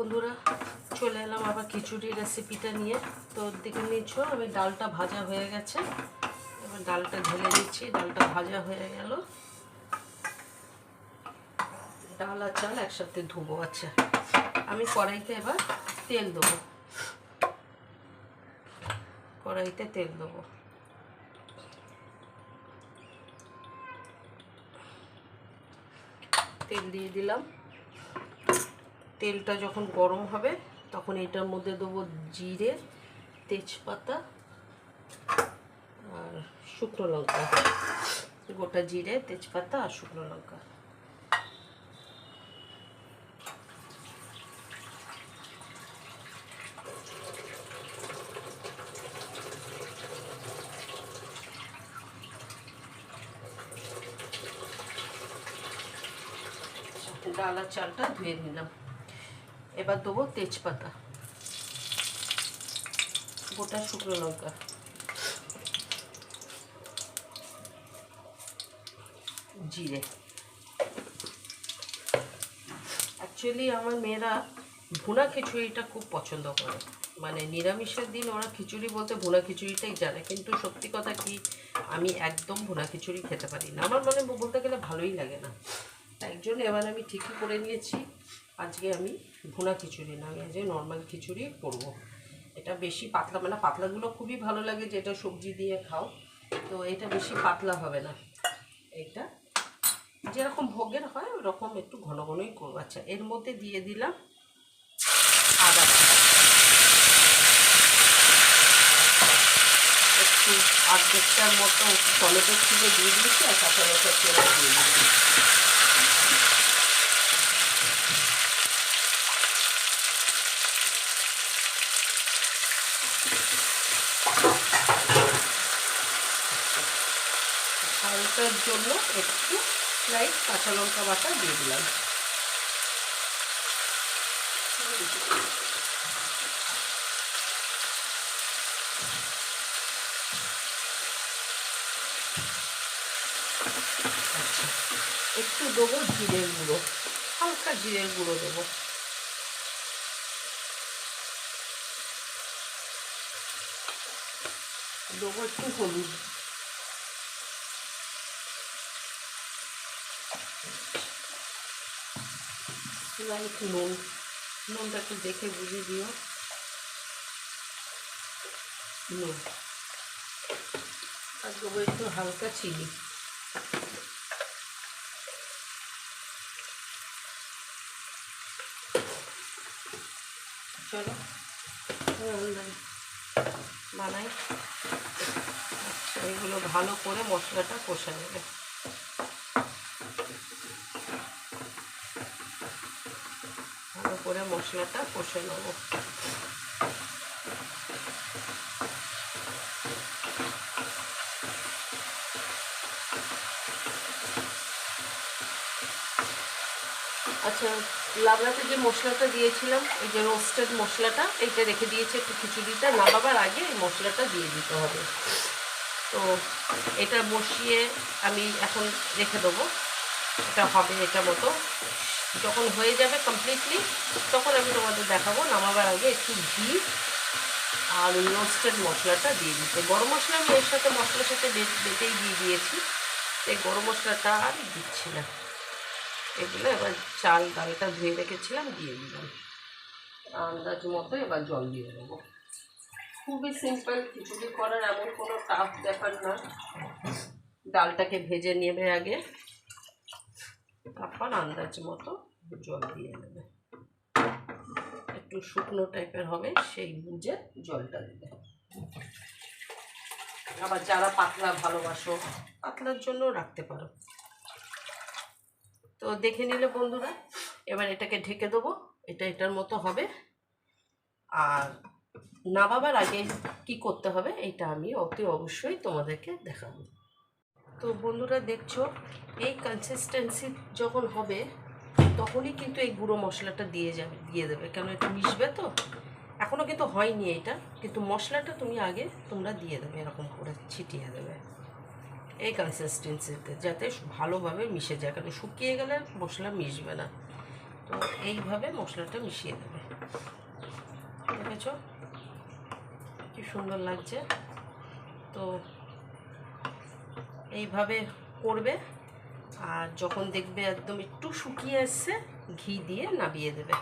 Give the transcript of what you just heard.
বন্ধুরা, চলে এলাম আবার খিচুড়ি রেসিপিটা নিয়ে। তো দেখে নিচ্ছ, আমি ডালটা ভাজা হয়ে গেছে। এবার ডালটা ঢেলে নিচ্ছি ডালটা ভাজা হয়ে গেল। ডাল আর চাল একসাথে ধুবো আচ্ছা। আমি কড়াইতে এবার তেল দেবো। কড়াইতে তেল দেবো। তেল দিয়ে দিলাম। তেলটা যখন গরম হবে, তখন এটার মধ্যে দেবো জিরে, তেজপাতা আর শুকনো লঙ্কা। গোটা জিরে, তেজপাতা আর শুকনো লঙ্কা। ডাল আর চালটা ধুয়ে নিলাম। এবার দেবো তেজপাতা। গোটা শুকনো লঙ্কা। জিরে। অ্যাকচুয়ালি আমার মেয়েরা ভুনা খিচুড়িটা খুব পছন্দ করে। মানে নিরামিষের দিন ওরা খিচুড়ি বলতে ভুনা খিচুড়িটাই জানে। কিন্তু সত্যি কথা কি, আমি একদম ভুনা খিচুড়ি খেতে পারি না। আমার মানে বলতে গেলে ভালোই লাগে না। তাই জন্য এবার আমি ঠিকই করে নিয়েছি। আজকে আমি ভুনা খিচুড়ি না আমি আজকে নর্মাল খিচুড়ি করব। এটা বেশি পাতলা মানে পাতলাগুলো খুবই ভালো লাগে যেটা সবজি দিয়ে খাও, তো এটা বেশি পাতলা হবে না। এটা যেরকম ভোগের হয়, ওরকম একটু ঘন ঘনই করব। আচ্ছা এর মধ্যে দিয়ে দিলাম আদা একটু আর্ধেকটার মতো টমেটো ছিঁড়ে দিয়ে দিয়েছি, আর লঙ্কা দিয়ে দিয়েছি হালকার জন্য একটু লাইট কাঁচা লঙ্কা বাটা দিয়ে দিলাম। আচ্ছা একটু দেবো জিরের গুঁড়ো, হালকা জিরের গুঁড়ো দেবো। দেবো একটু হলুদ। লাইক নুন নুনটা একটু দেখে দিও নুন আর দেবো একটু হালকা চিনি চলো বানাই এইগুলো ভালো করে মশলাটা কষা নেবে ভালো করে মশলাটা কষে নেব। আচ্ছা লাবড়াতে যে মশলাটা দিয়েছিলাম, এই যে রোস্টেড মশলাটা, এইটা রেখে দিয়েছি একটু খিচুড়িটা। নামাবার আগে এই মশলাটা দিয়ে দিতে হবে। তো এটা বসিয়ে আমি এখন রেখে দেবো। এটা হবে এটা মতো। যখন হয়ে যাবে কমপ্লিটলি তখন আমি তোমাদের দেখাবো নামাবার আগে একটু ঘি আর রোস্টেড মশলাটা দিয়ে দিতে। গরম মশলা আমি এর সাথে মশলার সাথে বেটেই দিয়ে দিয়েছি। এই গরম মশলাটা আর দিচ্ছি না। এগুলো এবার চাল, ডালটা ধুয়ে রেখেছিলাম, দিয়ে দিলাম। আন্দাজ মতো এবার জল দিয়ে দেবো। খুবই সিম্পল খিচুড়ি করার এমন কোনো টাফ ব্যাপার না। ডালটাকে ভেজে নেবে আগে। তারপর আন্দাজ মতো, জল দিয়ে নেবে। একটু শুকনো টাইপের হবে, সেই বুঝে জলটা দেবে। আবার যারা পাতলা ভালোবাসো, পাতলার জন্য রাখতে পারো। তো দেখে নিলে বন্ধুরা, এবার এটাকে ঢেকে দেবো, এটা এটার মতো হবে। আর নামাবার আগে কি করতে হবে, এটা আমি অতি অবশ্যই তোমাদেরকে দেখাবো। তো বন্ধুরা দেখছ, এই কনসিস্টেন্সি যখন হবে, তখনই কিন্তু এই গুঁড়ো মশলাটা দিয়ে যাবে, দিয়ে দেবে। কেন এটা মিশবে তো? এখনও কিন্তু হয়নি এটা, কিন্তু মশলাটা তুমি আগে তোমরা দিয়ে দেবে, এরকম করে ছিটিয়ে দেবে। এই কনসিস্টেন্সিতে যাতে ভালোভাবে মিশে যায় কারণ শুকিয়ে গেলে মশলা মিশবে না। তো এইভাবে মশলাটা মিশিয়ে দেবে। দেখেছ? কি সুন্দর লাগছে। তো এইভাবে করবে। আর যখন দেখবে একদম একটু শুকিয়ে এসছে ঘি দিয়ে নাবিয়ে দেবে।